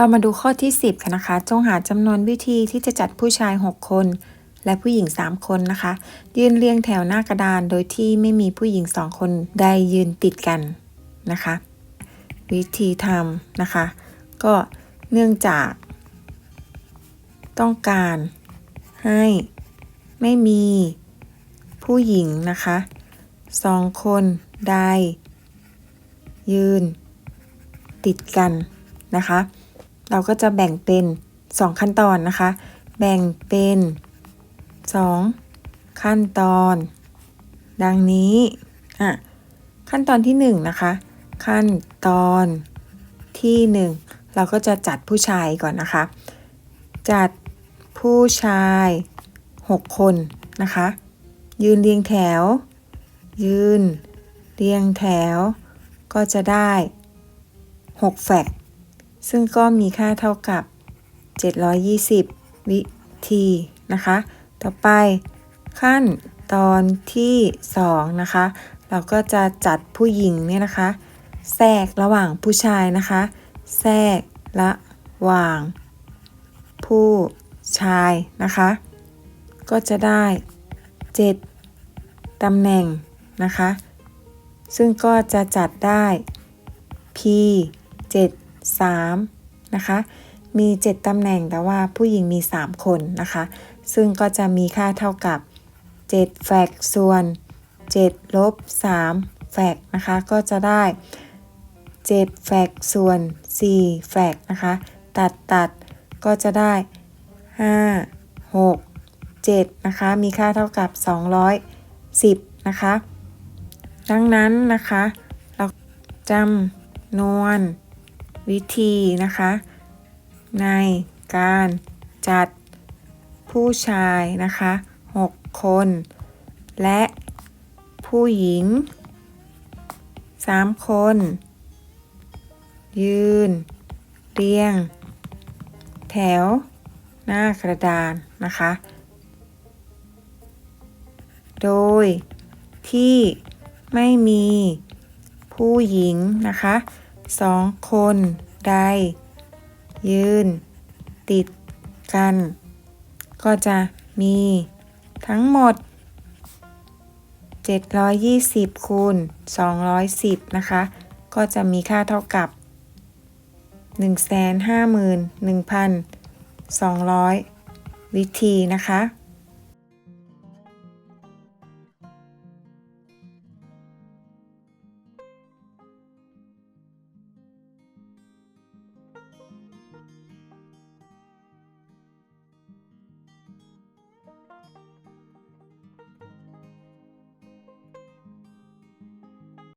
เรามาดูข้อที่ 10 กันนะคะ จงหาจำนวนวิธีที่จะจัดผู้ชาย 6 คน และผู้หญิง 3 คนนะคะ ยืนเรียงแถวหน้ากระดานโดยที่ไม่มีผู้หญิง 2 คนใดยืนติดกันนะคะ วิธีทำนะคะ ก็เนื่องจาก ต้องการให้ไม่มีผู้หญิงนะคะสองคนใดยืนติดกันนะคะ เราก็จะแบ่งเป็น 2 ขั้นตอนนะคะ แบ่งเป็น 2 ขั้นตอน ดังนี้อะขั้นตอนที่1นะคะ ขั้นตอนที่ 1 เราก็จะจัดผู้ชายก่อนนะคะ จัดผู้ชาย 6 คนนะคะ ยืนเรียงแถว ยืนเรียงแถว ก็จะได้ 6 แฟก ซึ่งก็มีค่าเท่ากับ 720 วิธีนะคะ ต่อไปขั้นตอนที่ 2 นะคะ เราก็จะจัดผู้หญิงเนี่ยนะคะ แทรกระหว่างผู้ชายนะคะ แทรกระหว่าง ผู้ชายนะคะ ก็จะได้ 7ตำแหน่งนะคะ ซึ่งก็จะจัดได้ P 7 3นะคะมี 7 ตำแหน่งแต่ว่าผู้หญิงมี 3 คนนะคะ ซึ่งก็จะมีค่าเท่ากับ 7 แฟกส่วน 7 ลบ 3 แฟกนะคะ ก็จะได้ 7 แฟกส่วน 4 แฟกนะคะ ตัดตัดก็จะได้ 5 6 7 นะคะ มีค่าเท่ากับ 210 นะคะ ดังนั้นนะคะ เราจำนวน วิธีนะคะ ในการจัดผู้ชายนะคะ 6 คน และผู้หญิง 3 คน ยืน เรียง แถว หน้ากระดานนะคะ โดยที่ไม่มีผู้หญิงนะคะ สองคนใด ยืน ติดกัน ก็จะมีทั้งหมด 720 คูณ 210 นะคะ ก็จะมีค่าเท่ากับ 151,200 วิธีนะคะ